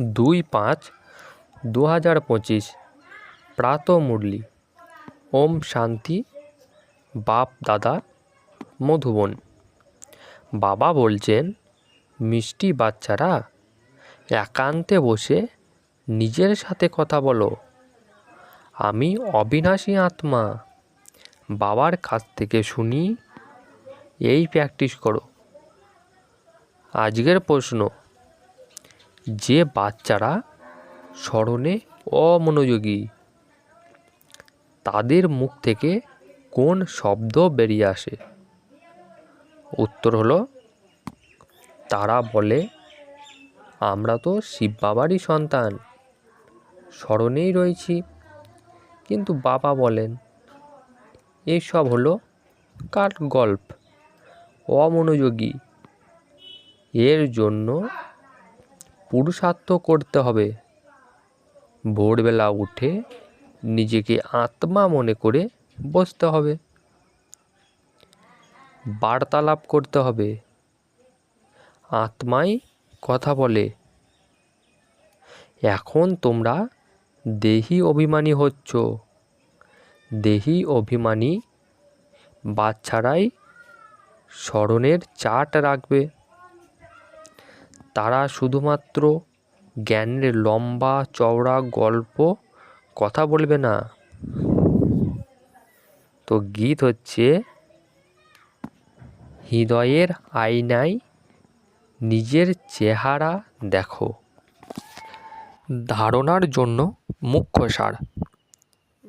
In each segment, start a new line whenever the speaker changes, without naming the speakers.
দুই পাঁচ দু হাজার পঁচিশ। প্রাত মুরলি। ওম শান্তি। বাপ দাদা। মধুবন বাবা বলছেন, মিষ্টি বাচ্চারা, একান্তে বসে নিজের সাথে কথা বলো। আমি অবিনাশী আত্মা। বাবার কাছ থেকে শুনি, এই প্র্যাকটিস করো। আজকের প্রশ্ন যে বাচ্চারা স্মরণে অমনোযোগী, তাদের মুখ থেকে কোন শব্দ বেরিয়ে আসে? উত্তর হলো, তারা বলে, আমরা তো শিব বাবারই সন্তান, স্মরণেই রয়েছি। কিন্তু বাবা বলেন, এসব হলো কার গল্প অমনোযোগী। এর জন্য পুরুষার্থ করতে হবে। ভোরবেলা উঠে নিজেকে আত্মা মনে করে বসতে হবে। বার্তালাপ করতে হবে। আত্মাই কথা বলে। এখন তোমরা দেহি অভিমানী হচ্ছ। দেহি অভিমানী বাচ্চারাই স্মরণের চাট রাখবে। তারা শুধুমাত্র জ্ঞানের লম্বা, চওড়া গল্প কথা বলবে না। তো গীত হচ্ছে হৃদয়ের আয়নায় নিজের চেহারা দেখো। ধারণার জন্য মুখ্য সার।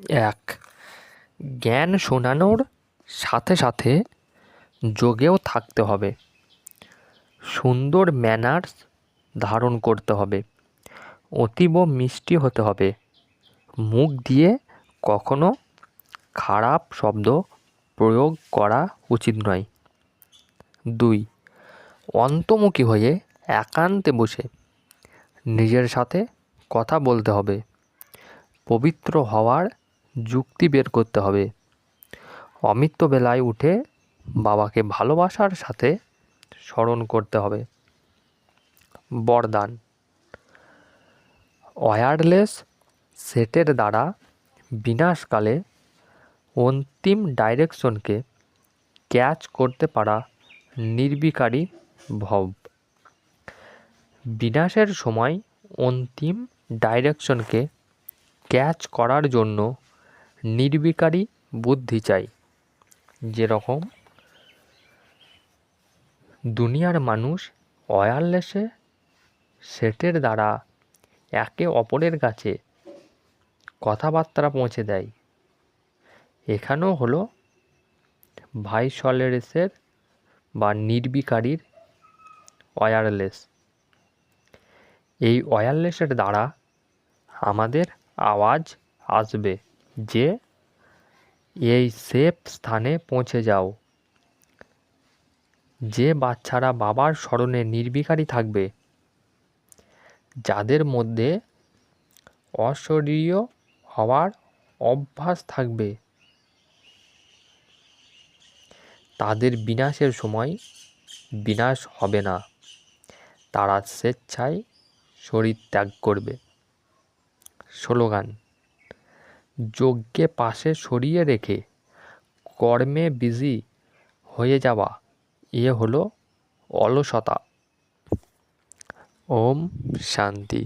এক, জ্ঞান শোনানোর সাথে সাথে যোগেও থাকতে হবে। সুন্দর ম্যানার্স ধারণ করতে হবে। অতীব মিষ্টি হতে হবে। মুখ দিয়ে কখনো খারাপ শব্দ প্রয়োগ করা উচিত নয়। দুই অন্তমুখী হয়ে একান্তে বসে নিজের সাথে কথা বলতে হবে। পবিত্র হওয়ার যুক্তি বের করতে হবে। অমিত্য বেলায় উঠে বাবাকে ভালোবাসার সাথে স্মরণ করতে হবে। বরদান। ওয়্যারলেস সেটের দ্বারা বিনাশকালে অন্তিম ডাইরেকশনকে ক্যাচ করতে পারা নির্বিকারী ভব। বিনাশের সময় অন্তিম ডাইরেকশনকে ক্যাচ করার জন্য নির্বিকারী বুদ্ধি চাই। যেরকম দুনিয়ার মানুষ ওয়্যারলেসে সেটের দ্বারা একে অপরের কাছে কথাবার্তা পৌঁছে দেয়। এখানেও হলো ভাইসলেরেসের বা নির্বিকারীর ওয়্যারলেস এই ওয়্যারলেসের দ্বারা আমাদের আওয়াজ আসবে যে, এই সেফ স্থানে পৌঁছে যাও। যে বাচ্চারা বাবার স্মরণে নির্বিকারী থাকবে, যাদের মধ্যে অশরীরীয় হওয়ার অভ্যাস থাকবে, তাদের বিনাশের সময় বিনাশ হবে না। তারা স্বেচ্ছায় শরীর ত্যাগ করবে। স্লোগান, যজ্ঞে পাশে সরিয়ে রেখে কর্মে বিজি হয়ে যাওয়া। এ হলো অলসতা। ওম শান্তি।